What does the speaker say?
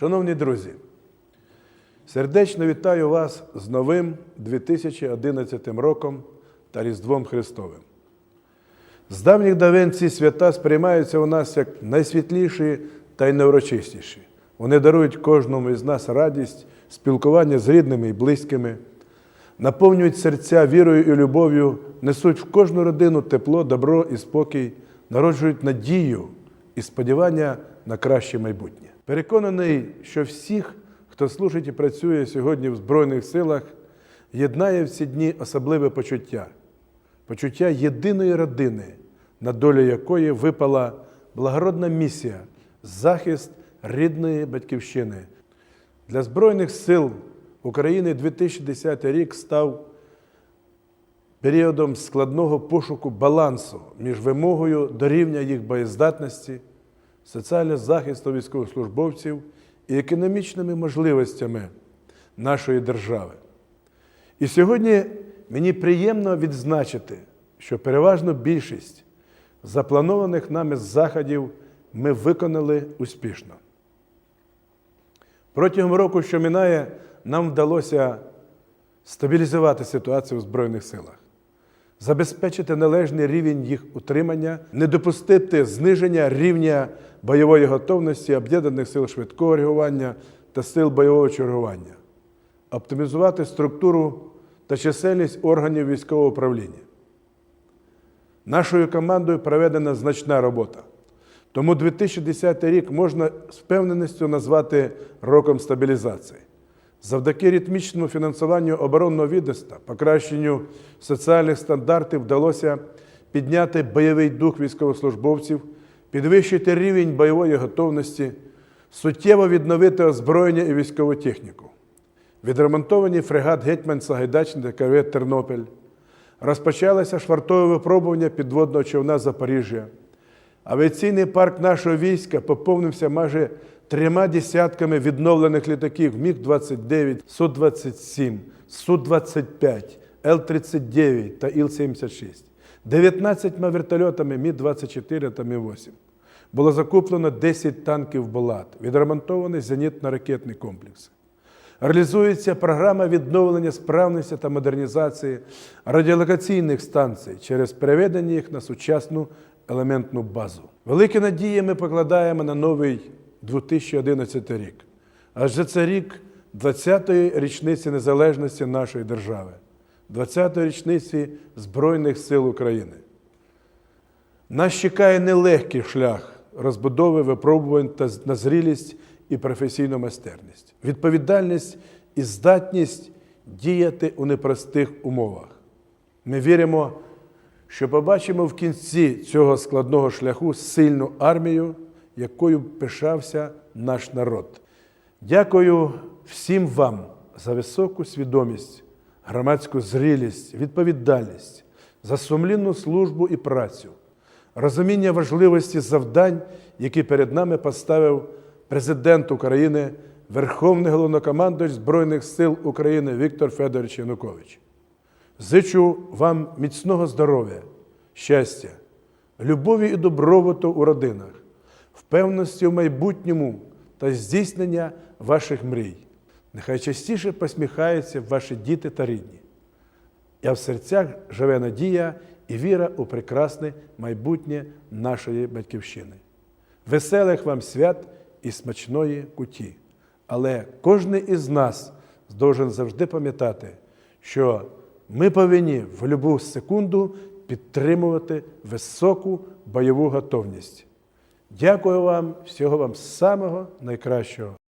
Шановні друзі, сердечно вітаю вас з новим 2011 роком та Різдвом Христовим. З давніх давен ці свята сприймаються у нас як найсвітліші та й найурочистіші. Вони дарують кожному із нас радість, спілкування з рідними і близькими, наповнюють серця вірою і любов'ю, несуть в кожну родину тепло, добро і спокій, народжують надію і сподівання на краще майбутнє. Переконаний, що всіх, хто служить і працює сьогодні в Збройних силах, єднає в ці дні особливе почуття почуття єдиної родини, на долю якої випала благородна місія захист рідної батьківщини. Для Збройних сил України 2010 рік став періодом складного пошуку балансу між вимогою до рівня їх боєздатності, соціального захисту військовослужбовців і економічними можливостями нашої держави. І сьогодні мені приємно відзначити, що переважну більшість запланованих нами заходів ми виконали успішно. Протягом року, що минає, нам вдалося стабілізувати ситуацію в Збройних силах, забезпечити належний рівень їх утримання, не допустити зниження рівня бойової готовності об'єднаних сил швидкого реагування та сил бойового чергування, оптимізувати структуру та чисельність органів військового управління. Нашою командою проведена значна робота. Тому 2010 рік можна з впевненістю назвати роком стабілізації. Завдяки ритмічному фінансуванню оборонного відомства, покращенню соціальних стандартів вдалося підняти бойовий дух військовослужбовців, підвищити рівень бойової готовності, суттєво відновити озброєння і військову техніку. Відремонтовані фрегат Гетьман Сагайдачний та корвет Тернопіль. Розпочалося швартове випробування підводного човна Запоріжжя. Авіаційний парк нашого війська поповнився майже трьома десятками відновлених літаків Міг-29, Су-27, Су-25, Л-39 та Іл-76, 19 вертольотами Мі-24 та Мі-8. Було закуплено 10 танків «Болат», відремонтовані зенітно-ракетні комплекси. Реалізується програма відновлення справності та модернізації радіолокаційних станцій через переведення їх на сучасну елементну базу. Великі надії ми покладаємо на новий 2011 рік, адже це рік 20-ї річниці незалежності нашої держави, 20-ї річниці Збройних сил України. Нас чекає нелегкий шлях розбудови випробувань та на зрілість і професійну майстерність, відповідальність і здатність діяти у непростих умовах. Ми віримо, що побачимо в кінці цього складного шляху сильну армію, якою пишався наш народ. Дякую всім вам за високу свідомість, громадську зрілість, відповідальність, за сумлінну службу і працю, розуміння важливості завдань, які перед нами поставив президент України, Верховний головнокомандувач Збройних сил України Віктор Федорович Янукович. Зичу вам міцного здоров'я, щастя, любові і добробуту у родинах, впевненості в майбутньому та здійснення ваших мрій. Нехай частіше посміхаються ваші діти та рідні. А в серцях живе надія і віра у прекрасне майбутнє нашої батьківщини. Веселих вам свят і смачної куті. Але кожен із нас должен завжди пам'ятати, що ми повинні в будь-яку секунду підтримувати високу бойову готовність. Дякую вам, всього вам самого найкращого.